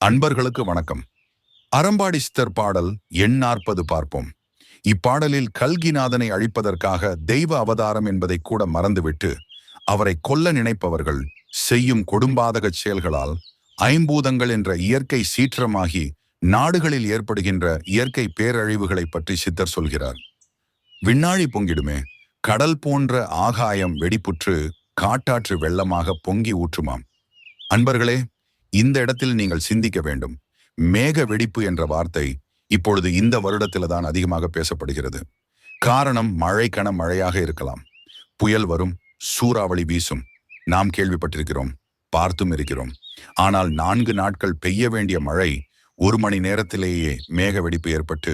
அன்பர்களுக்கு வணக்கம். அறம்பாடி சித்தர் பாடல் எண் நாற்பது பார்ப்போம். இப்பாடலில் கல்கிநாதனை அழிப்பதற்காக தெய்வ அவதாரம் என்பதை கூட மறந்துவிட்டு அவரை கொல்ல நினைப்பவர்கள் செய்யும் கொடும்பாதகச் செயல்களால் ஐம்பூதங்கள் என்ற இயற்கை சீற்றமாகி நாடுகளில் ஏற்படுகின்ற இயற்கை பேரழிவுகளை பற்றி சித்தர் சொல்கிறார். விண்ணாழி பொங்கிடுமே கடல் போன்ற ஆகாயம் வெடிப்புற்று காட்டாற்று வெள்ளமாக பொங்கி ஊற்றுமாம். அன்பர்களே இந்த இடத்தில் நீங்கள் சிந்திக்க வேண்டும். மேக வெடிப்பு என்ற வார்த்தை இப்பொழுது இந்த வருடத்தில் தான் அதிகமாக பேசப்படுகிறது. காரணம் மழைக்கண மழையாக இருக்கலாம். புயல் வரும் சூறாவளி வீசும். நாம் கேள்விப்பட்டிருக்கிறோம் பார்த்தும் இருக்கிறோம். ஆனால் நான்கு நாட்கள் பெய்ய வேண்டிய மழை ஒரு மணி நேரத்திலேயே மேக வெடிப்பு ஏற்பட்டு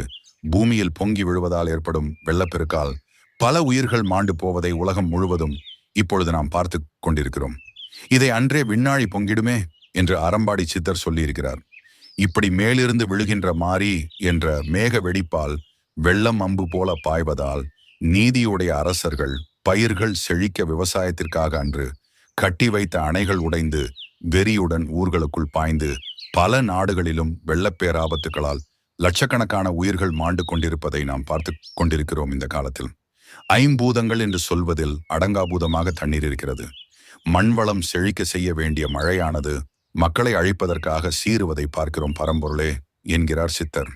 பூமியில் பொங்கி விழுவதால் ஏற்படும் வெள்ளப்பெருக்கால் பல உயிர்கள் மாண்டு போவதை உலகம் முழுவதும் இப்பொழுது நாம் பார்த்து கொண்டிருக்கிறோம். இதை அன்றே விண்ணாழி பொங்கிடுமே? என்று அறம்பாடி சித்தர் சொல்லியிருக்கிறார். இப்படி மேலிருந்து விழுகின்ற மாறி என்ற மேக வெடிப்பால் வெள்ளம் அம்பு போல பாய்வதால் நீதியுடைய அரசர்கள் பயிர்கள் செழிக்க விவசாயத்திற்காக அன்று கட்டி வைத்த அணைகள் உடைந்து வெறியுடன் ஊர்களுக்குள் பாய்ந்து பல நாடுகளிலும் வெள்ளப்பேராபத்துகளால் லட்சக்கணக்கான உயிர்கள் மாண்டு கொண்டிருப்பதை நாம் பார்த்து கொண்டிருக்கிறோம் இந்த காலத்தில். ஐம்பூதங்கள் என்று சொல்வதில் அடங்காபூதமாக தண்ணீர் இருக்கிறது. மண்வளம் செழிக்க செய்ய வேண்டிய மழையானது மக்களை அழிப்பதற்காக சீருவதை பார்க்கிறோம் பரம்பொருளே என்கிறார் சித்தர்.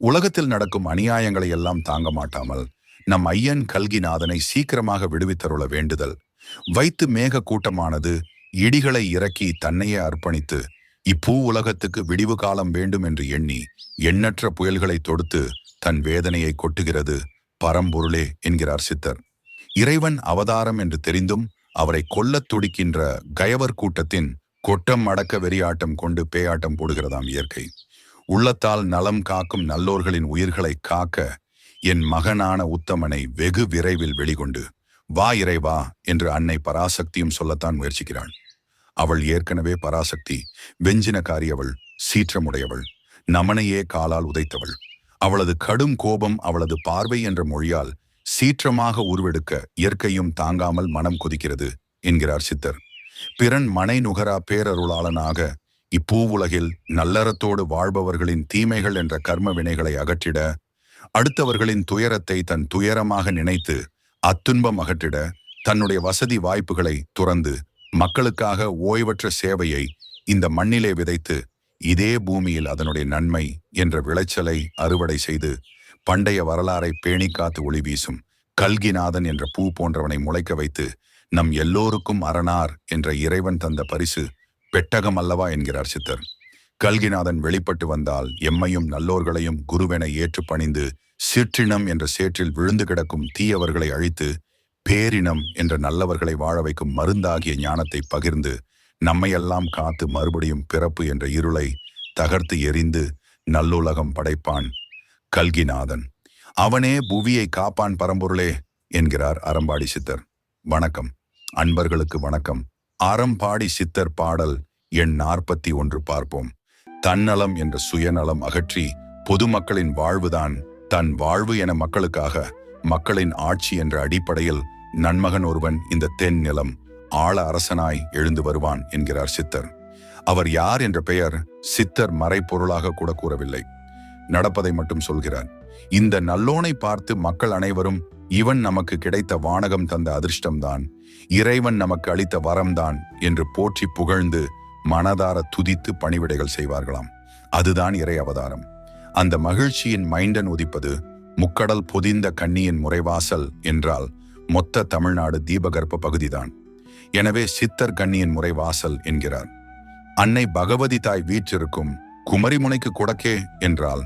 உலகத்தில் நடக்கும் அநியாயங்களை எல்லாம் தாங்க மாட்டாமல் நம் ஐயன் கல்கிநாதனை சீக்கிரமாக விடுவித்தருள வேண்டுதல். வைத்து மேக கூட்டமானது இடிகளை இறக்கி தன்னையே அர்ப்பணித்து இப்பூ உலகத்துக்கு விடிவு காலம் வேண்டும் என்று எண்ணி எண்ணற்ற புயல்களை தொடுத்து தன் வேதனையை கொட்டுகிறது பரம்பொருளே என்கிறார் சித்தர். இறைவன் அவதாரம் என்று தெரிந்தும் அவரை கொல்லத் துடிக்கின்ற கயவர் கூட்டத்தின் கொட்டம் அடக்க வெறியாட்டம் கொண்டு பேயாட்டம் போடுகிறதாம் இயற்கை. உள்ளத்தால் நலம் காக்கும் நல்லோர்களின் உயிர்களை காக்க என் மகனான உத்தமனை வெகு விரைவில் வெளிகொண்டு வா இறைவா என்று அன்னை பராசக்தியும் சொல்லத்தான் முயற்சிக்கிறாள். அவள் ஏற்கனவே பராசக்தி வெஞ்சினக்காரி அவள் சீற்றமுடையவள் நமனையே காலால் உதைத்தவள். அவளது கடும் கோபம் அவளது பார்வை என்ற மொழியால் சீற்றமாக உருவெடுக்க இயற்கையும் தாங்காமல் மனம் கொதிக்கிறது என்கிறார் சித்தர். பிறன் மனை நுகரா பேரருளாளனாக இப்பூவுலகில் நல்லறத்தோடு வாழ்பவர்களின் தீமைகள் என்ற கர்ம வினைகளை அகற்றிட அடுத்தவர்களின் துயரத்தை தன் துயரமாக நினைத்து அத்துன்பம் அகற்றிட தன்னுடைய வசதி வாய்ப்புகளை துறந்து மக்களுக்காக ஓய்வற்ற சேவையை இந்த மண்ணிலே விதைத்து இதே பூமியில் அதனுடைய நன்மை என்ற விளைச்சலை அறுவடை செய்து பண்டைய வரலாறை பேணி காத்து ஒளி வீசும் கல்கிநாதன் என்ற பூ போன்றவனை முளைக்க வைத்து நம் எல்லோருக்கும் அரணார் என்ற இறைவன் தந்த பரிசு பெட்டகம் அல்லவா என்கிறார் சித்தர். கல்கிநாதன் வெளிப்பட்டு வந்தால் எம்மையும் நல்லோர்களையும் குருவென ஏற்று பணிந்து சிற்றினம் என்ற சேற்றில் விழுந்து கிடக்கும் தீயவர்களை அழித்து பேரினம் என்ற நல்லவர்களை வாழ வைக்கும் மருந்தாகிய ஞானத்தை பகிர்ந்து நம்மையெல்லாம் காத்து மறுபடியும் பிறப்பு என்ற இருளை தகர்த்து எரிந்து நல்லுலகம் படைப்பான் கல்கிநாதன். அவனே புவியை காப்பான் பரம்பொருளே என்கிறார் அறம்பாடி சித்தர். வணக்கம். அன்பர்களுக்கு வணக்கம். அறம்பாடி சித்தர் பாடல் எண் நாற்பத்தி ஒன்று பார்ப்போம். தன்னலம் என்ற சுயநலம் அகற்றி பொதுமக்களின் வாழ்வுதான் தன் வாழ்வு என மக்களுக்காக மக்களின் ஆட்சி என்ற அடிப்படையில் நன்மகன் ஒருவன் இந்த தென் நிலம் ஆழ அரசனாய் எழுந்து வருவான் என்கிறார் சித்தர். அவர் யார் என்ற பெயர் சித்தர் மறைப்பொருளாக கூட கூறவில்லை. நடப்பதை மட்டும் சொல்கிறார். இந்த நல்லோனை பார்த்து மக்கள் அனைவரும் இவன் நமக்கு கிடைத்த வானகம் தந்த அதிர்ஷ்டம்தான். இறைவன் நமக்கு அளித்த வரம்தான் என்று போற்றி புகழ்ந்து மனதார துதித்து பணிவிடைகள் செய்வார்களாம். அதுதான் இறை அவதாரம். அந்த மகிழ்ச்சியின் மைண்டன் உதிப்பது முக்கடல் பொதிந்த கண்ணியின் முறைவாசல் என்றால் மொத்த தமிழ்நாடு தீபகற்ப பகுதிதான். எனவே சித்தர் கண்ணியின் முறைவாசல் என்கிறார். அன்னை பகவதி தாய் வீற்றிருக்கும் குமரிமுனைக்கு குடக்கே என்றால்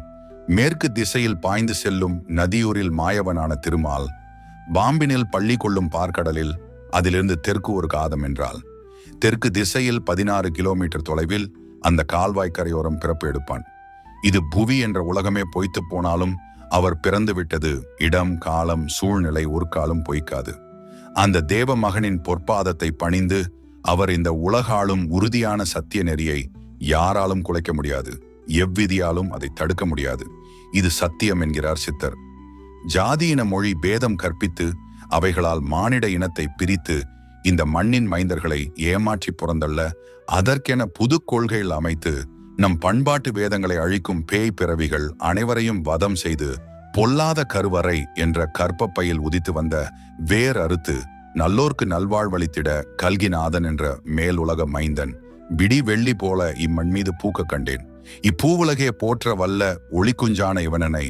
மேற்கு திசையில் பாய்ந்து செல்லும் நதியூரில் மாயவனான திருமால் பாம்பினில் பள்ளி கொள்ளும் பார்க்கடலில் அதிலிருந்து தெற்கு ஒரு காதம் என்றால் தெற்கு திசையில் பதினாறு கிலோமீட்டர் தொலைவில் அந்த கால்வாய் கரையோரம் பிறப்பு எடுப்பான். இது புவி என்ற உலகமே பொய்த்து போனாலும் அவர் பிறந்து விட்டது இடம் காலம் சூழ்நிலை ஒரு காலம் பொய்க்காது. அந்த தேவ மகனின் பொற்பாதத்தை பணிந்து அவர் இந்த உலகாலும் உறுதியான சத்திய நெறியை யாராலும் குலைக்க முடியாது. எவ்விதியாலும் அதை தடுக்க முடியாது. இது சத்தியம் என்கிறார் சித்தர். ஜாதியின மொழி பேதம் கற்பித்து அவைகளால் மானிட இனத்தை பிரித்து இந்த மண்ணின் மைந்தர்களை ஏமாற்றி புறந்தள்ள அதற்கென புது கொள்கைகள் அமைத்து நம் பண்பாட்டு வேதங்களை அழிக்கும் பேய் பிறவிகள் அனைவரையும் வதம் செய்து பொல்லாத கருவறை என்ற கற்பப்பையில் உதித்து வந்த வேர் அறுத்து நல்லோர்க்கு நல்வாழ்வளித்திட கல்கிநாதன் என்ற மேலுலக மைந்தன் விடி வெள்ளி போல இம்மண் மீது பூக்க கண்டேன். இப்பூவுலகே போற்ற வல்ல ஒளிக்குஞ்சான இவனனை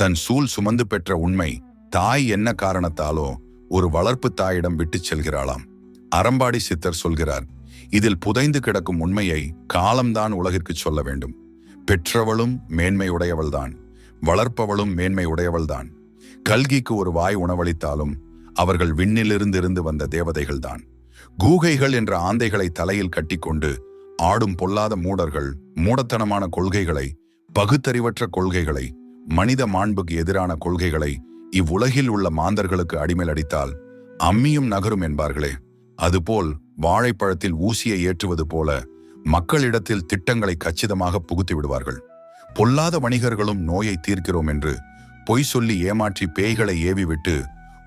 தன் சூழ் சுமந்து பெற்ற உண்மை தாய் என்ன காரணத்தாலோ ஒரு வளர்ப்பு தாயிடம் விட்டுச் செல்கிறாளாம். அறம்பாடி சித்தர் சொல்கிறார் இதில் புதைந்து கிடக்கும் உண்மையை காலம்தான் உலகிற்கு சொல்ல வேண்டும். பெற்றவளும் மேன்மையுடையவள்தான் வளர்ப்பவளும் மேன்மை உடையவள்தான் கல்கிக்கு ஒரு வாய் உணவளித்தாலும் அவர்கள் விண்ணிலிருந்து இருந்து வந்த தேவதைகள்தான். கூகைகள் என்ற ஆந்தைகளை தலையில் கட்டிக்கொண்டு ஆடும் பொல்லாத மூடர்கள் மூடத்தனமான கொள்கைகளை பகுத்தறிவற்ற கொள்கைகளை மனித மாண்புக்கு எதிரான கொள்கைகளை இவ்வுலகில் உள்ள மாந்தர்களுக்கு அடிமேல் அடித்தால் அம்மியும் நகரும் என்பார்களே. அதுபோல் வாழைப்பழத்தில் ஊசியை ஏற்றுவது போல மக்களிடத்தில் திட்டங்களை கச்சிதமாக புகுத்தி விடுவார்கள். பொல்லாத வணிகர்களும் நோயை தீர்க்கிறோம் என்று பொய் சொல்லி ஏமாற்றி பேய்களை ஏவிவிட்டு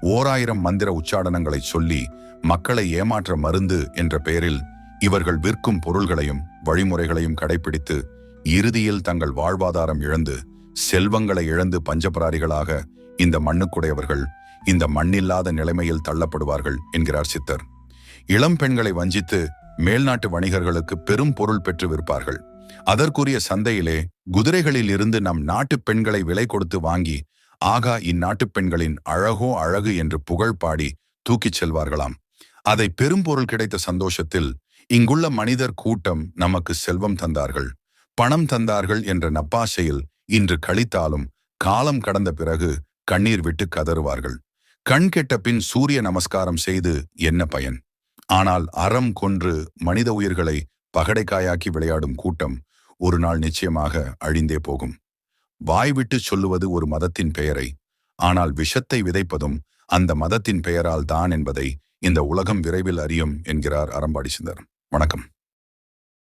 ஓராயிரம் மந்திர உச்சாடனங்களை சொல்லி மக்களை ஏமாற்ற மருந்து என்ற பெயரில் இவர்கள் விற்கும் பொருள்களையும் வழிமுறைகளையும் கடைபிடித்து இறுதியில் தங்கள் வாழ்வாதாரம் இழந்து செல்வங்களை இழந்து பஞ்சபராரிகளாக இந்த மண்ணுக்குடையவர்கள் இந்த மண்ணில்லாத நிலைமையில் தள்ளப்படுவார்கள் என்கிறார் சித்தர். இளம் பெண்களை வஞ்சித்து மேல்நாட்டு வணிகர்களுக்கு பெரும் பொருள் பெற்று விற்பார்கள். அதற்குரிய சந்தையிலே குதிரைகளில் இருந்து நம் நாட்டு பெண்களை விலை கொடுத்து வாங்கி ஆகா இந்நாட்டு பெண்களின் அழகோ அழகு என்று புகழ் பாடி தூக்கிச் செல்வார்களாம். அதை பெரும் பொருள் கிடைத்த சந்தோஷத்தில் இங்குள்ள மனிதர் கூட்டம் நமக்கு செல்வம் தந்தார்கள். பணம் தந்தார்கள் என்ற நப்பாசையில் இன்று கழித்தாலும் காலம் கடந்த பிறகு கண்ணீர் விட்டு கதறுவார்கள். கண் கெட்ட பின் சூரிய நமஸ்காரம் செய்து என்ன பயன்? ஆனால் அறம் கொன்று மனித உயிர்களை பகடைக்காயாக்கி விளையாடும் கூட்டம் ஒரு நாள் நிச்சயமாக அழிந்தே போகும். வாய்விட்டு சொல்லுவது ஒரு மதத்தின் பெயரை ஆனால் விஷத்தை விதைப்பதும் அந்த மதத்தின் பெயரால் தான் என்பதை இந்த உலகம் விரைவில் அறியும் என்கிறார் அறம்பாடி சிந்தர் வணக்கம்.